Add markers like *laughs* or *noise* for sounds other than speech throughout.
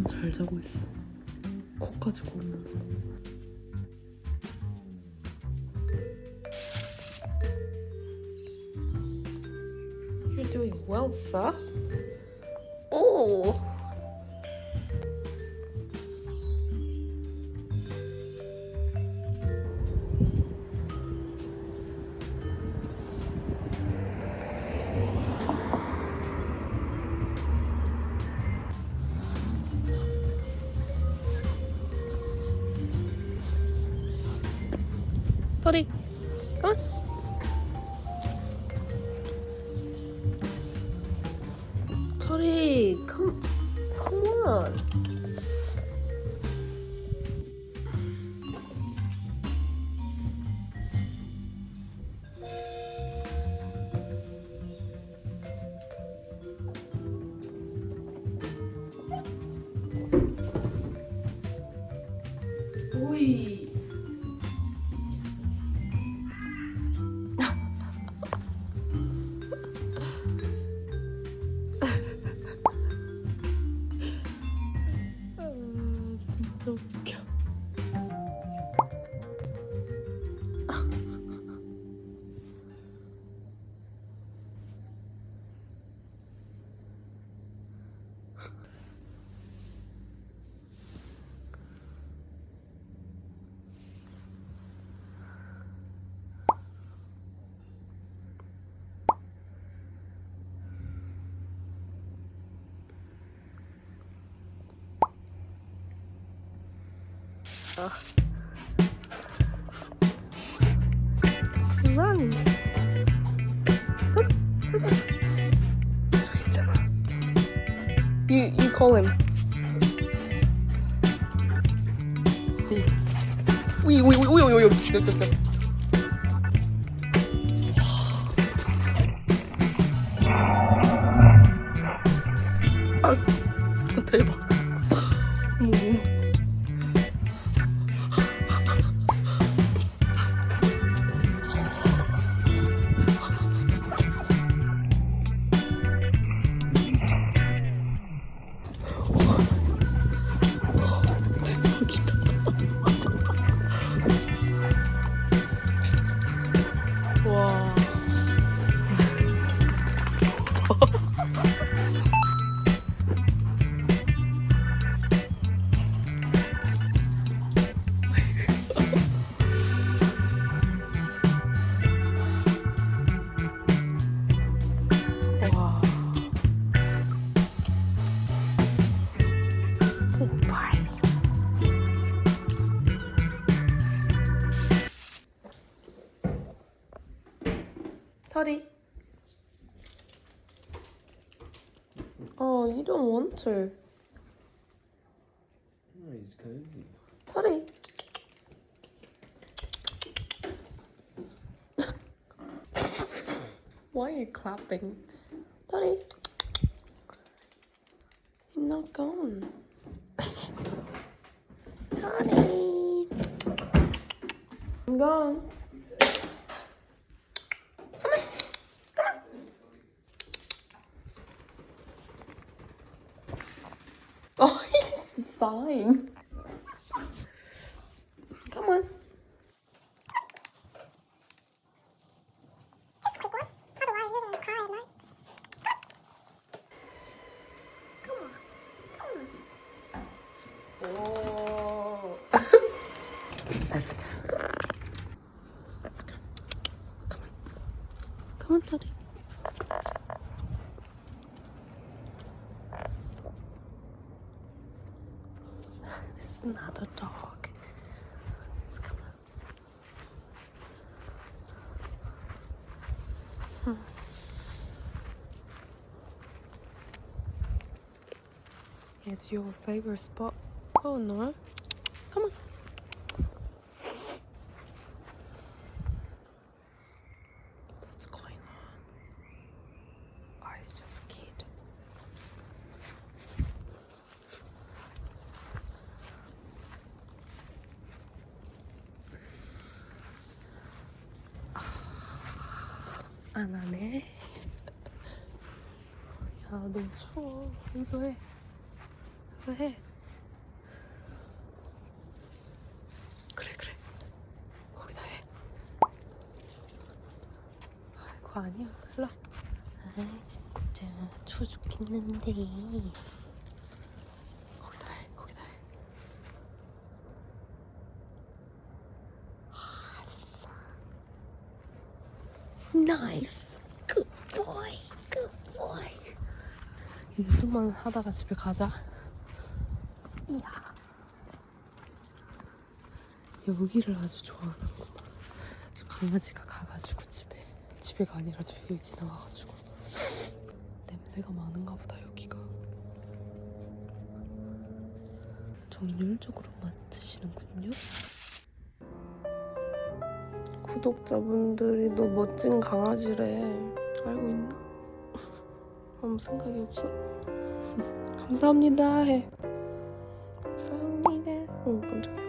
잠은 잘 자고 있어. 코까지. You're doing well. Oh. Buddy, come on. Tori, come, come on. Oi. Run. 저기 있잖아. You you call him. 우이 우이 우이 우이 우이 우이. 아, 대박. Toddy. Oh, you don't want to. Oh, he's cozy. Toddy. *laughs* Why are you clapping? Toddy. You're not gone. *laughs* Toddy. I'm gone. Oh, he's sighing. Another dog. It's coming up. Hmm. It's your favorite spot. Oh no. Come on. 안 하네. 야, 너무 추워. 여기서 해. 여기서 해. 그래, 그래. 거기다 해. 아이고, 아니야. 일로 아, 진짜 추워 죽겠는데. Nice. Good boy. Good boy. 이제 좀만 하다가 집에 가자. 이야. 여기를 아주 좋아하는구만. 저 강아지가 가가지고 집에 집에가 아니라 저 여기 지나가가지고 냄새가 많은가 보다 여기가. 정열적으로 맡으시는군요. 구독자분들이 너 멋진 강아지래. 알고 있나? *laughs* 아무 생각이 없어? *laughs* 감사합니다 해. 감사합니다. 어 깜짝이야.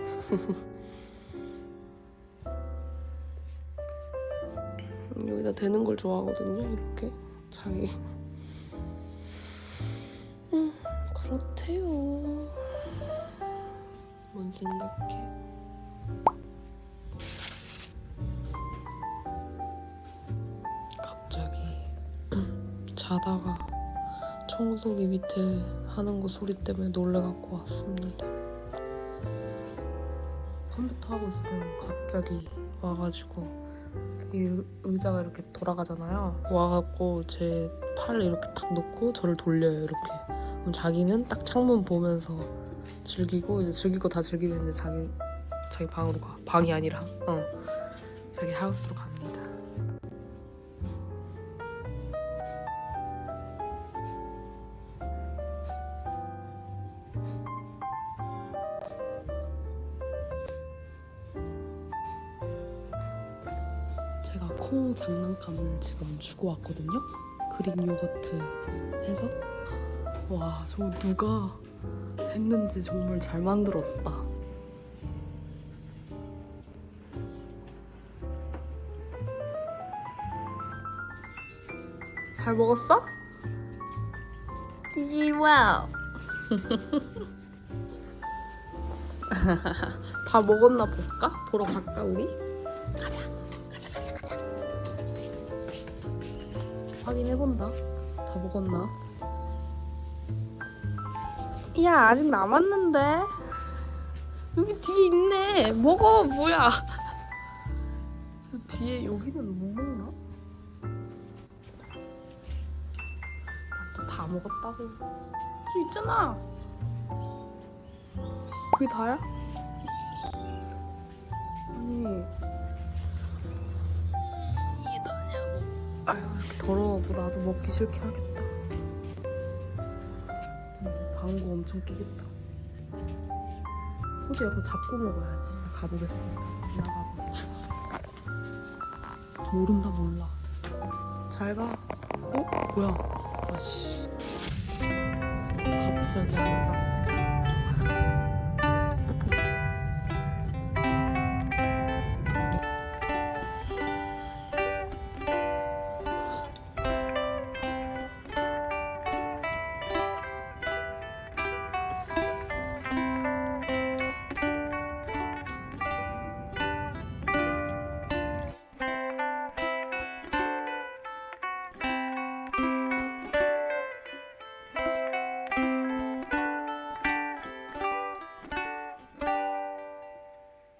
*laughs* 여기다 대는 걸 좋아하거든요. 이렇게 자기. 음 그렇대요. 뭔 생각해? 자다가 청소기 밑에 하는 거 소리 때문에 놀래갖고 왔습니다. 컴퓨터 하고 있으면 갑자기 와가지고 이 의자가 이렇게 돌아가잖아요. 와갖고 제 팔을 이렇게 탁 놓고 저를 돌려요 이렇게. 그럼 자기는 딱 창문 보면서 즐기고 이제 거다 즐기면 이제 자기 자기 방으로 가. 방이 아니라 어 자기 하우스로 갑니다. 콩 장난감을 지금 주고 왔거든요. 그릭 요거트 해서 와 저거 누가 했는지 정말 잘 만들었다. 잘 먹었어? Did you well? *laughs* 다 먹었나 볼까? 보러 갈까 우리? 확인해본다. 다 먹었나? 야 아직 남았는데? 여기 뒤에 있네. 먹어 뭐야? *laughs* 저 뒤에 여기는 못 먹나? 난 또 다 먹었다고. 저 있잖아. 그게 다야? 아니 더러워 뭐 나도 먹기 싫긴 하겠다. 방구 엄청 끼겠다. 소리 이거 잡고 먹어야지. 가보겠습니다. 지나가봐 모른다 몰라. 잘가. 어? 뭐야? 아씨. 갑자기 앉았어